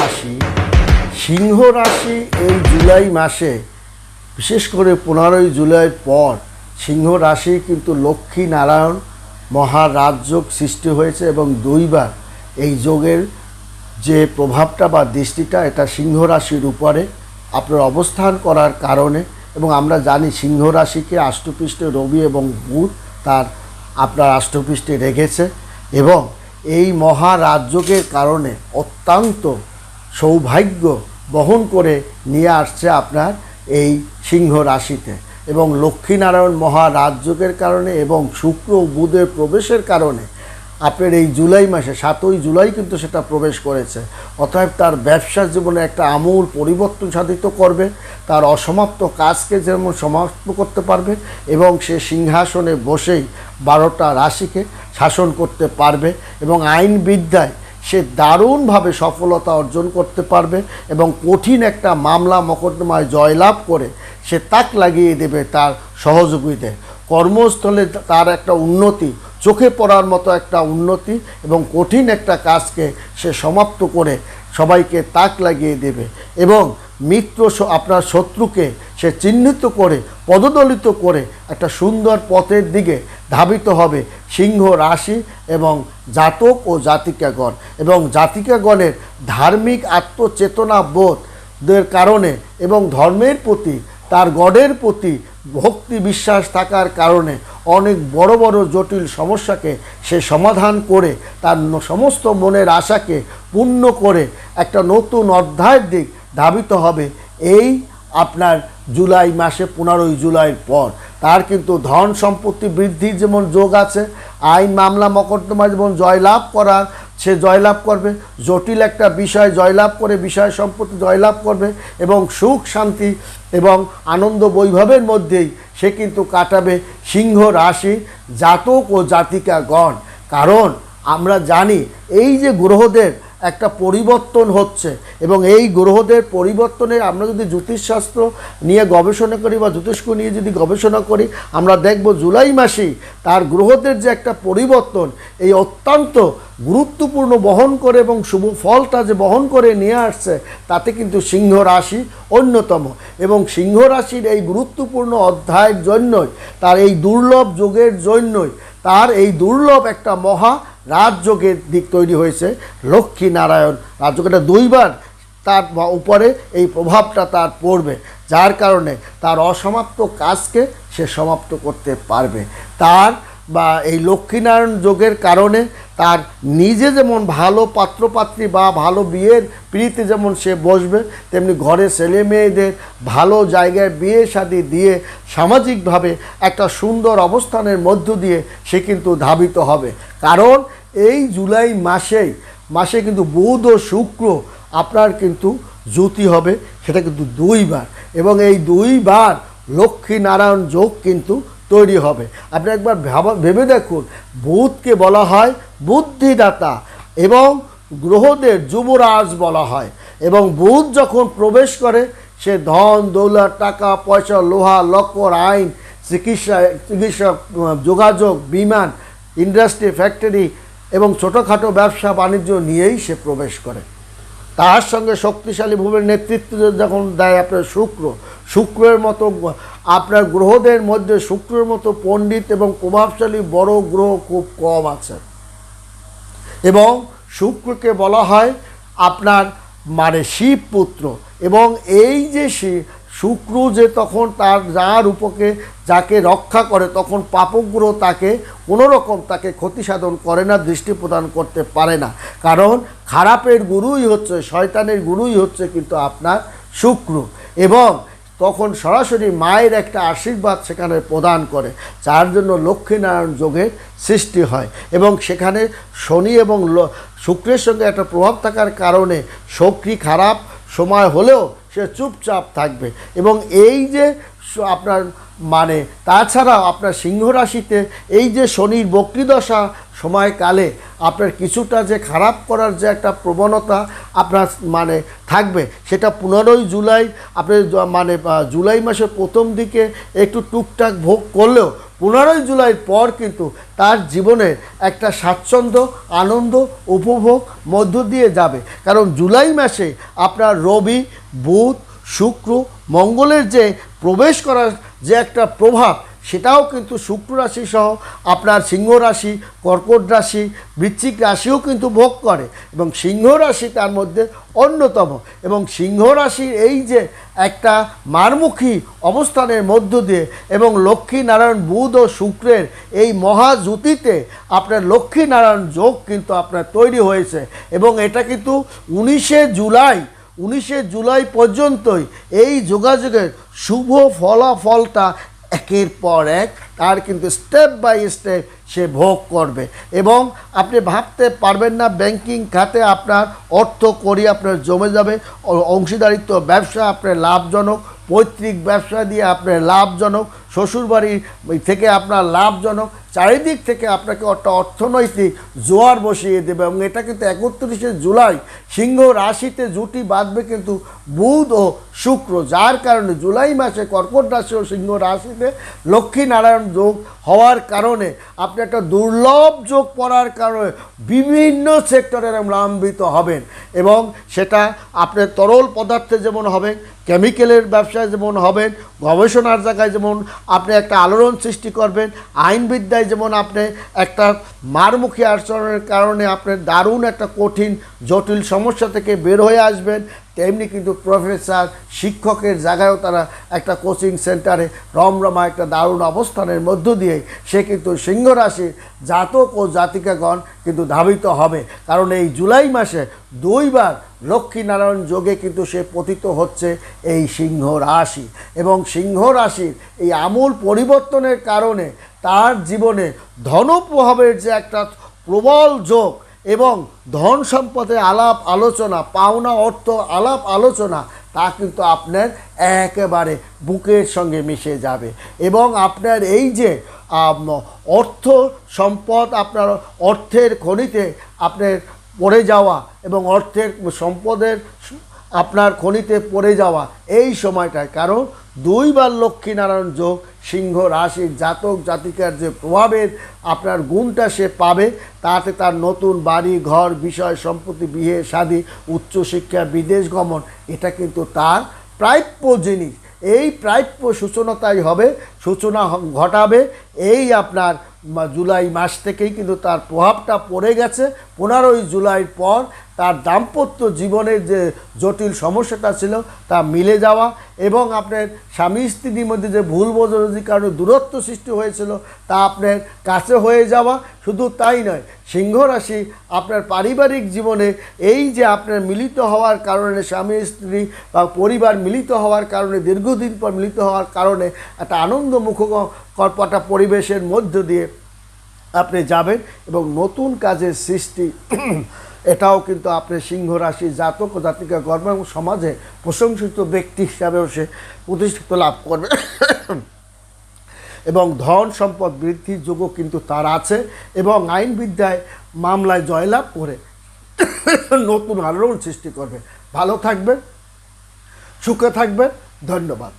রাশি, সিংহ রাশি এই জুলাই মাসে, বিশেষ করে পনেরোই জুলাইয়ের পর, সিংহ রাশি কিন্তু লক্ষ্মী নারায়ণ মহারাজযোগ সৃষ্টি হয়েছে এবং দুইবার এই যোগের যে প্রভাবটা বা দৃষ্টিটা, এটা সিংহ রাশির উপরে আপনার অবস্থান করার কারণে এবং আমরা জানি সিংহ রাশিকে আষ্টপৃষ্ঠে রবি এবং বুধ তার আপনার আষ্টপৃষ্ঠে রেখেছে এবং এই মহারাজযোগের কারণে অত্যন্ত সৌভাগ্য বহন করে নিয়ে আসছে আপনার এই সিংহ রাশিতে। এবং লক্ষ্মীনারায়ণ মহারাজযোগের কারণে এবং শুক্র বুধের প্রবেশের কারণে আপনার এই জুলাই মাসে, সাতই জুলাই কিন্তু সেটা প্রবেশ করেছে। অতএব তার ব্যবসা জীবনে একটা আমূল পরিবর্তন সাধিত করবে, তার অসমাপ্ত কাজকে যেমন সমাপ্ত করতে পারবে এবং সে সিংহাসনে বসেই বারোটা রাশিকে শাসন করতে পারবে এবং আইন বিদ্যায় সে দারুণভাবে সফলতা অর্জন করতে পারবে এবং কঠিন একটা মামলা মকদ্দমায় জয়লাভ করে সে তাক লাগিয়ে দেবে তার সহযোগীদের কর্মস্থলে তার একটা উন্নতি, চোখে পড়ার মতো একটা উন্নতি এবং কঠিন একটা কাজকে সে সমাপ্ত করে সবাইকে তাক লাগিয়ে দেবে এবং মিত্র আপনার শত্রুকে সে চিহ্নিত করে, পদদলিত করে একটা সুন্দর পথের দিকে ধাবিত হবে সিংহ রাশি এবং জাতক ও জাতিকাগণ। এবং জাতিকাগণের ধার্মিক আত্মচেতনা বোধের কারণে এবং ধর্মের প্রতি, তার গডের প্রতি ভক্তি বিশ্বাস থাকার কারণে অনেক বড় বড় জটিল সমস্যাকে সে সমাধান করে, তার সমস্ত মনের আশাকে পূর্ণ করে একটা নতুন অধ্যায়ের দিক ধাবিত হবে এই আপনার জুলাই মাসে, পনেরোই জুলাইয়ের পর। তার কিন্তু ধন সম্পত্তি বৃদ্ধির যেমন যোগ আছে, আইন মামলা মকদ্দমা যেমন জয়লাভ করার, সে জয়লাভ করবে। জটিল একটা বিষয় জয়লাভ করে বিষয় সম্পত্তি জয়লাভ করবে এবং সুখ, শান্তি এবং আনন্দ বৈভবের মধ্যেই সে কিন্তু কাটাবে সিংহ রাশি জাতক ও জাতিকাগণ। কারণ আমরা জানি, এই যে গ্রহদের একটা পরিবর্তন হচ্ছে এবং এই গ্রহদের পরিবর্তনে আমরা যদি জ্যোতিষশাস্ত্র নিয়ে গবেষণা করি বা জ্যোতিষ্ক নিয়ে যদি গবেষণা করি, আমরা দেখব জুলাই মাসেই তার গ্রহদের যে একটা পরিবর্তন, এই অত্যন্ত গুরুত্বপূর্ণ বহন করে এবং শুভ ফলটা যে বহন করে নিয়ে আসছে, তাতে কিন্তু সিংহ রাশি অন্যতম এবং সিংহ রাশির এই গুরুত্বপূর্ণ অধ্যায়ের জন্যই, তার এই দুর্লভ যোগের জন্যই, তার এই দুর্লভ একটা মহা রাজযোগের দিক তৈরি হয়েছে। লক্ষ্মী নারায়ণ রাজযোগটা দুইবার তার উপরে এই প্রভাবটা তার পড়বে। যার কারণে তার অসমাপ্ত কাজকে সে সমাপ্ত করতে পারবে। তার বা এই লক্ষ্মীনারায়ণ যোগের কারণে তার নিজে যেমন ভালো পাত্রপাত্রী বা ভালো বিয়ের পিড়িতে যেমন সে বসবে, তেমনি ঘরে ছেলে মেয়েদের ভালো জায়গায় বিয়ে শাদি দিয়ে সামাজিকভাবে একটা সুন্দর অবস্থানের মধ্য দিয়ে সে কিন্তু ধাবিত হবে। কারণ এই জুলাই মাসেই মাসে কিন্তু বুধ ও শুক্র আপনার কিন্তু জ্যোতি হবে, সেটা কিন্তু দুইবার। এবং এই দুইবার লক্ষ্মী নারায়ণ যোগ কিন্তু তৈরি হবে। আপনি একবার ভাবা ভেবে দেখুন বুধকে বলা হয় বুদ্ধিদাতা এবং গ্রহদের যুবরাজ বলা হয় এবং বুধ যখন প্রবেশ করে, সে ধন, দৌলত, টাকা, পয়সা, লোহা লক্কর আইন, চিকিৎসা চিকিৎসা যোগাযোগ, বিমান, ইন্ডাস্ট্রি, ফ্যাক্টরি এবং ছোটোখাটো ব্যবসা, বাণিজ্য নিয়েই সে প্রবেশ করে। তার সঙ্গে শক্তিশালী ভূমির নেতৃত্ব যখন দেয় আপনার শুক্র শুক্রের মতো আপনার গ্রহদের মধ্যে শুক্রের মতো পণ্ডিত এবং প্রভাবশালী বড় গ্রহ খুব কম আছে। এবং শুক্রকে বলা হয় আপনার মানে শিব পুত্র এবং এই যে শুক্র যে তখন তার যার উপকে যাকে রক্ষা করে, তখন পাপগ্রহ তাকে কোনো রকম তাকে ক্ষতি সাধন করে না, দৃষ্টি প্রদান করতে পারে না। কারণ খারাপের গুরুই হচ্ছে, শয়তানের গুরুই হচ্ছে কিন্তু আপনার শুক্র। এবং তখন সরাসরি মায়ের একটা আশীর্বাদ সেখানে প্রদান করে, যার জন্য লক্ষ্মীনারায়ণ যোগের সৃষ্টি হয়। এবং সেখানে শনি এবং শুক্রের সঙ্গে একটা প্রভাব থাকার কারণে শক্তি খারাপ সময় হলেও সে চুপচাপ থাকবে। এবং এই যে আপনার মানে তাছাড়া আপনার সিংহ রাশিতে এই যে শনির বক্রিদশা সময়কালে আপনার কিছুটা যে খারাপ করার যে একটা প্রবণতা আপনার মানে থাকবে, সেটা পনেরোই জুলাই, আপনি মানে জুলাই মাসের প্রথম দিকে একটু টুকটাক ভোগ করলেও পনেরোই জুলাইয়ের পর কিন্তু তার জীবনের একটা স্বাচ্ছন্দ্য, আনন্দ, উপভোগ মধ্য দিয়ে যাবে। কারণ জুলাই মাসে আপনার রবি, বুধ, শুক্র, মঙ্গলের যে প্রবেশ করার যে একটা প্রভাব সেটাও কিন্তু শুক্র রাশি সহ আপনার সিংহ রাশি, কর্কট রাশি, বৃশ্চিক রাশিও কিন্তু ভোগ করে এবং সিংহ রাশি তার মধ্যে অন্যতম এবং সিংহ রাশির এই যে একটা মারমুখী অবস্থানের মধ্য দিয়ে এবং লক্ষ্মী নারায়ণ বুধ ও শুক্রের এই মহাজুতিতে আপনার লক্ষ্মী নারায়ণ যোগ কিন্তু আপনার তৈরি হয়েছে এবং এটা কিন্তু উনিশে জুলাই উনিশে জুলাই পর্যন্তই এই যোগাযোগের শুভ ফলাফলটা একের পর এক, তার কিন্তু স্টেপ বাই স্টেপ সে ভোগ করবে। এবং আপনি ভাবতে পারবেন না ব্যাংকিং খাতে আপনার অর্থ করি আপনার জমে যাবে, অংশীদারিত্ব ব্যবসা আপনার লাভজনক, পৈতৃক ব্যবসা দিয়ে আপনার লাভজনক শ্বশুরবাড়ি থেকে আপনার লাভজনক, চারিদিক থেকে আপনাকে একটা অর্থনৈতিক জোয়ার বসিয়ে দেবে এবং এটা কিন্তু একত্রিশে জুলাই, সিংহ রাশিতে জুটি বাঁধবে কিন্তু বুধ ও শুক্র, যার কারণে জুলাই মাসে কর্কট রাশি ও সিংহ রাশিতে লক্ষ্মী নারায়ণ যোগ হওয়ার কারণে আপনি একটা দুর্লভ যোগ পড়ার কারণে বিভিন্ন সেক্টরের লাম্বিত হবেন এবং সেটা আপনার তরল পদার্থে যেমন হবেন কেমিক্যালের ব্যবসায় যেমন হবেন, গবেষণার জায়গায় যেমন আপনি একটা আলোড়ন সৃষ্টি করবেন। আইনবিদ্যায় যেমন আপনি একটা মারমুখী আচরণের কারণে আপনি দারুণ একটা কঠিন, জটিল সমস্যা থেকে বের হয়ে আসবেন, তেমনি কিন্তু প্রফেসর, শিক্ষকের জায়গায়ও তারা একটা কোচিং সেন্টারে রমরমা একটা দারুণ অবস্থানের মধ্য দিয়ে সে কিন্তু সিংহ রাশির জাতক ও জাতিকাগণ কিন্তু ধাবিত হবে। কারণ এই জুলাই মাসে দুইবার লক্ষ্মীনারায়ণ যোগে কিন্তু সে পতিত হচ্ছে এই সিংহ রাশি। এবং সিংহ রাশির এই আমূল পরিবর্তনের কারণে তার জীবনে ধনপ্রভাবের যে একটা প্রবল যোগ এবং ধন সম্পদে আলাপ আলোচনা, পাওনা, অর্থ, আলাপ আলোচনা, তা কিন্তু আপনার একেবারে বুকের সঙ্গে মিশে যাবে। এবং আপনার এই যে অর্থ সম্পদ আপনার অর্থের খনিতে আপনার পড়ে যাওয়া এবং অর্থের সম্পদের আপনার খনিতে পড়ে যাওয়া এই সময়টায়। কারণ দুইবার লক্ষ্মীনারায়ণ যোগ, সিংহ রাশির জাতক, জাতিকার যে প্রভাবের আপনার গুণটা সে পাবে, তাতে তার নতুন বাড়ি, ঘর, বিষয়, সম্পত্তি, বিয়ে, শাদী উচ্চশিক্ষা বিদেশ গমন, এটা কিন্তু তার প্রাপ্য জিনিস। এই প্রাপ্য সূচনাটাই হবে, সূচনা ঘটাবে। এই আপনার জুলাই মাস থেকেই কিন্তু তার প্রভাবটা পড়ে গেছে পনেরোই জুলাইয়ের পর তার দাম্পত্য জীবনের যে জটিল সমস্যাটা ছিল তা মিলে যাওয়া এবং আপনার স্বামী স্ত্রীর মধ্যে যে ভুল বোঝাবুঝির কারণে দূরত্ব সৃষ্টি হয়েছিল তা আপনার কাছে হয়ে যাওয়া। শুধু তাই নয় সিংহ রাশি আপনার পারিবারিক জীবনে এই যে আপনার মিলিত হওয়ার কারণে স্বামী, স্ত্রী বা পরিবার মিলিত হওয়ার কারণে, দীর্ঘদিন পর মিলিত হওয়ার কারণে একটা আনন্দমুখ কর্পটা পরিবেশের মধ্য দিয়ে আপনি যাবেন এবং নতুন কাজের সৃষ্টি, এটাও কিন্তু আপনি সিংহ রাশি জাতক জাতিকা গর্ব এবং সমাজে প্রশংসিত ব্যক্তি হিসাবেও সে প্রতিষ্ঠিত লাভ করবে। এবং ধন সম্পদ বৃদ্ধির যোগও কিন্তু তার আছে এবং আইনবিদ্যায় মামলায় জয়লাভ করে নতুন আলোড়ন সৃষ্টি করবে। ভালো থাকবেন, সুখে থাকবেন, ধন্যবাদ।